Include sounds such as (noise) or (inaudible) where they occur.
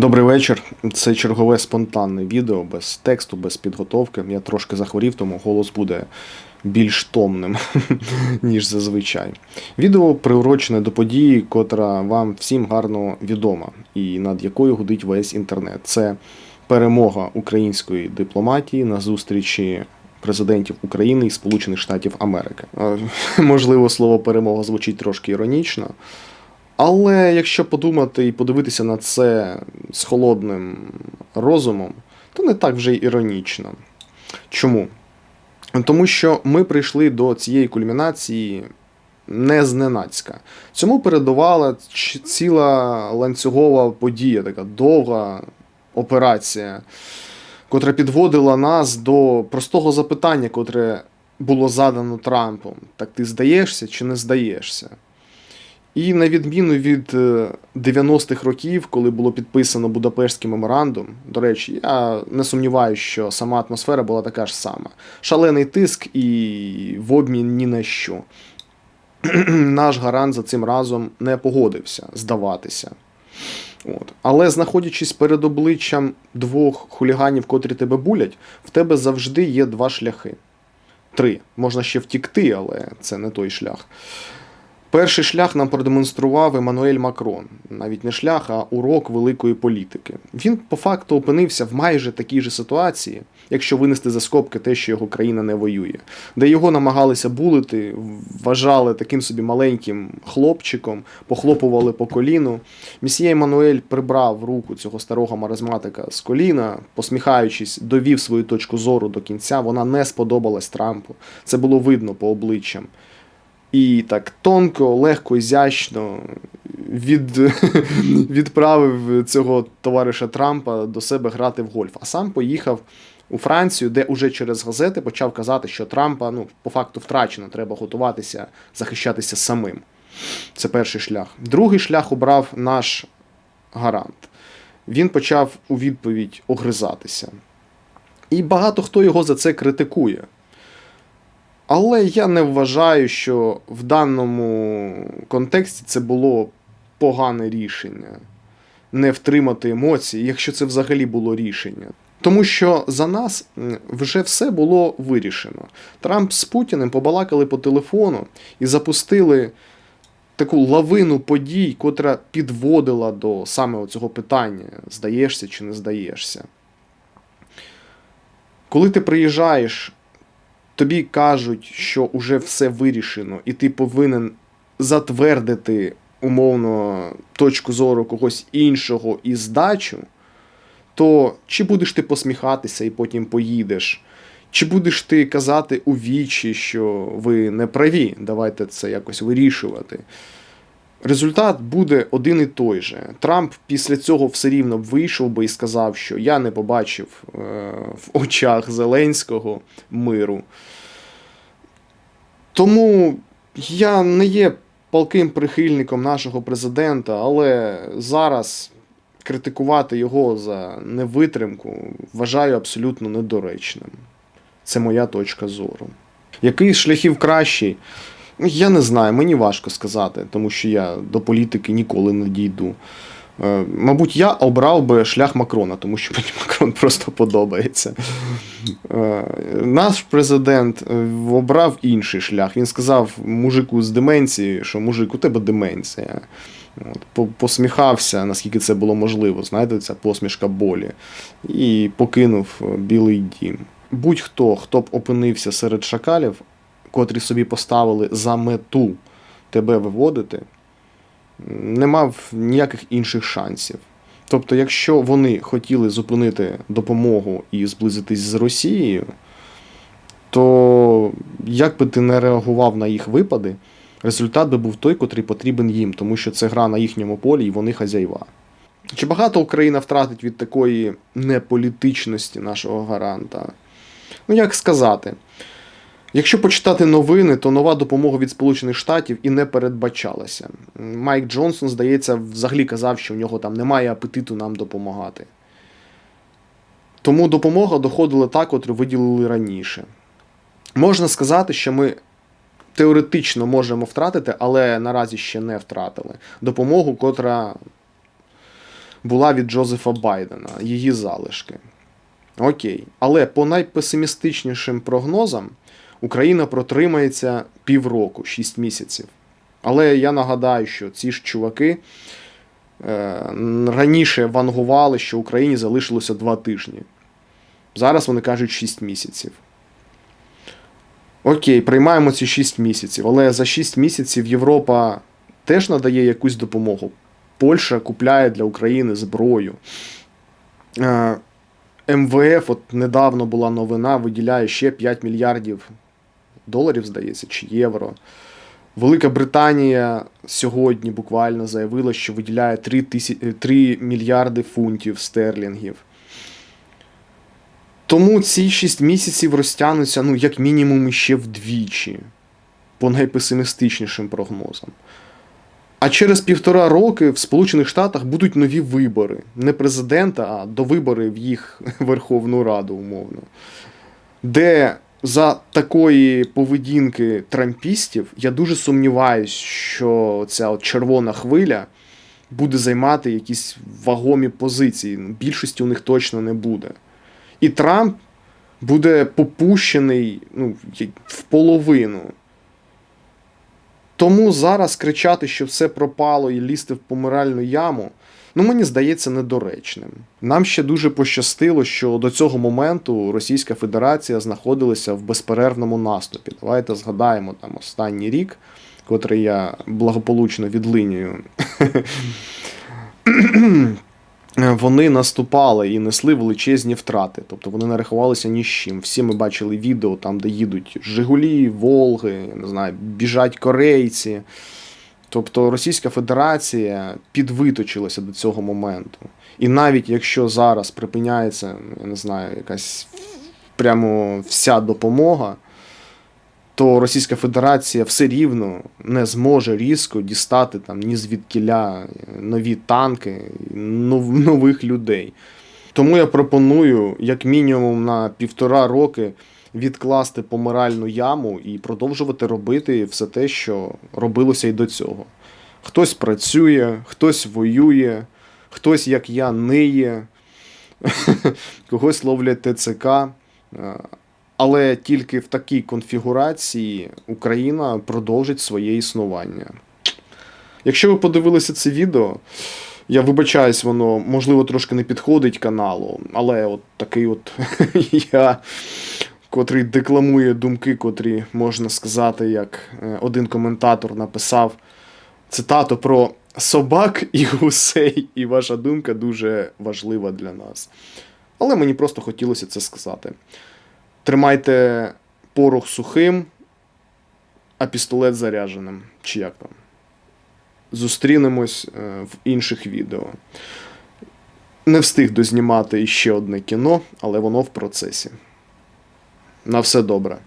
Добрий вечір. Це чергове спонтанне відео без тексту, без підготовки. Я трошки захворів, тому голос буде більш томним, (laughs) ніж зазвичай. Відео приурочене до події, котра вам всім гарно відома і над якою гудить весь інтернет. Це перемога української дипломатії на зустрічі президентів України і Сполучених Штатів Америки. (laughs) Можливо, слово перемога звучить трошки іронічно. Але якщо подумати і подивитися на це з холодним розумом, то не так вже й іронічно. Чому? Тому що ми прийшли до цієї кульмінації не зненацька. Цьому передувала ціла ланцюгова подія, така довга операція, котра підводила нас до простого запитання, котре було задано Трампом: так ти здаєшся чи не здаєшся? І на відміну від е, 90-х років, коли було підписано Будапештський меморандум, до речі, я не сумніваюся, що сама атмосфера була така ж сама. Шалений тиск і в обмін ні на що. (clears throat) Наш гарант за цим разом не погодився здаватися. От. Але знаходячись перед обличчям двох хуліганів, котрі тебе булять, в тебе завжди є два шляхи. Три. Можна ще втікти, але це не той шлях. Перший шлях нам продемонстрував Еммануель Макрон. Навіть не шлях, а урок великої політики. Він по факту опинився в майже такій же ситуації, якщо винести за скобки те, що його країна не воює, де його намагалися булити, вважали таким собі маленьким хлопчиком, похлопували по коліну. Місьє Еммануель прибрав руку цього старого маразматика з коліна, посміхаючись, довів свою точку зору до кінця. Вона не сподобалась Трампу. Це було видно по обличчям. І так тонко, легко, ізящно від, (laughs) відправив цього товариша Трампа до себе грати в гольф. А сам поїхав у Францію, де уже через газети почав казати, що Трампа ну, по факту втрачено, треба готуватися, захищатися самим. Це перший шлях. Другий шлях обрав наш гарант. Він почав у відповідь огризатися. І багато хто його за це критикує. Але я не вважаю, що в даному контексті це було погане рішення. Не втримати емоції, якщо це взагалі було рішення. Тому що за нас вже все було вирішено. Трамп з Путіним побалакали по телефону і запустили таку лавину подій, котра підводила до саме цього питання: здаєшся чи не здаєшся. Коли ти приїжджаєш тобі кажуть, що уже все вирішено, і ти повинен затвердити умовно точку зору когось іншого і здачу, то чи будеш ти посміхатися і потім поїдеш, чи будеш ти казати у вічі, що ви не праві, давайте це якось вирішувати. Результат буде один і той же. Трамп після цього все рівно вийшов би і сказав, що я не побачив е, в очах Зеленського миру. Тому я не є палким прихильником нашого президента, але зараз критикувати його за невитримку вважаю абсолютно недоречним. Це моя точка зору. Який з шляхів кращий? Я не знаю, мені важко сказати, тому що я до політики ніколи не дійду. Е, Мабуть, я обрав би шлях Макрона, тому що мені Макрон просто подобається. Е, Наш президент е, обрав інший шлях. Він сказав мужику з деменцією, що мужик, у тебе деменція. От, посміхався, наскільки це було можливо, знаєте, ця посмішка болі, і покинув Білий дім. Будь-хто, хто б опинився серед шакалів, котрі собі поставили за мету тебе виводити, не мав ніяких інших шансів. Тобто, якщо вони хотіли зупинити допомогу і зблизитись з Росією, то як би ти не реагував на їх випади, результат би був той, котрий потрібен їм, тому що це гра на їхньому полі і вони хазяїва. Чи багато Україна втратить від такої неполітичності нашого гаранта? Ну, як сказати, Якщо почитати новини, то нова допомога від Сполучених Штатів і не передбачалася. Майк Джонсон, здається, взагалі казав, що в нього там немає апетиту нам допомагати. Тому допомога доходила та, котру виділили раніше. Можна сказати, що ми теоретично можемо втратити, але наразі ще не втратили допомогу, котра була від Джозефа Байдена, її залишки. Окей. Але по найпесимістичнішим прогнозам Україна протримається півроку, 6 місяців. Але я нагадаю, що ці ж чуваки е, раніше вангували, що Україні залишилося 2 тижні. Зараз вони кажуть 6 місяців. Окей, приймаємо ці 6 місяців, але за 6 місяців Європа теж надає якусь допомогу. Польща купляє для України зброю. Е, МВФ, от недавно була новина, виділяє ще 5 мільярдів доларів, здається, чи євро. Велика Британія сьогодні буквально заявила, що виділяє 3, тисяч... 3 мільярди фунтів стерлінгів. Тому ці 6 місяців розтягнуться, ну, як мінімум, ще вдвічі, по найпесимістичнішим прогнозам. А через півтора роки в Сполучених Штатах будуть нові вибори. Не президента, а до вибори в їх (laughs) Верховну Раду, умовно. Де за такої поведінки трампістів я дуже сумніваюсь, що ця от червона хвиля буде займати якісь вагомі позиції. Більшості у них точно не буде. І Трамп буде попущений ну, в половину. Тому зараз кричати, що все пропало і лізти в помиральну яму, ну мені здається недоречним. Нам ще дуже пощастило, що до цього моменту Російська Федерація знаходилася в безперервному наступі. Давайте згадаємо там останній рік, котрий я благополучно відлинюю. (clears throat) Вони наступали і несли величезні втрати, тобто вони не рахувалися ні з чим. Всі ми бачили відео там, де їдуть Жигулі, Волги, не знаю, біжать корейці. Тобто Російська Федерація підвиточилася до цього моменту. І навіть якщо зараз припиняється, я не знаю, якась прямо вся допомога, то Російська Федерація все рівно не зможе різко дістати там ні звідкіля нові танки, нов, нових людей. Тому я пропоную, як мінімум, на півтора роки відкласти помиральну яму і продовжувати робити все те, що робилося і до цього. Хтось працює, хтось воює, хтось, як я, ниє, (laughs) когось ловлять ТЦК. Але тільки в такій конфігурації Україна продовжить своє існування. Якщо ви подивилися це відео, я вибачаюсь, воно можливо трошки не підходить каналу, але от такий от (laughs) я, котрий декламує думки, котрі можна сказати, як е, один коментатор написав цитату про собак і гусей, і ваша думка дуже важлива для нас. Але мені просто хотілося це сказати. Тримайте порох сухим, а пістолет зарядженим. Чи як там? Зустрінемось е, в інших відео. Не встиг дознімати ще одне кіно, але воно в процесі. На все добре.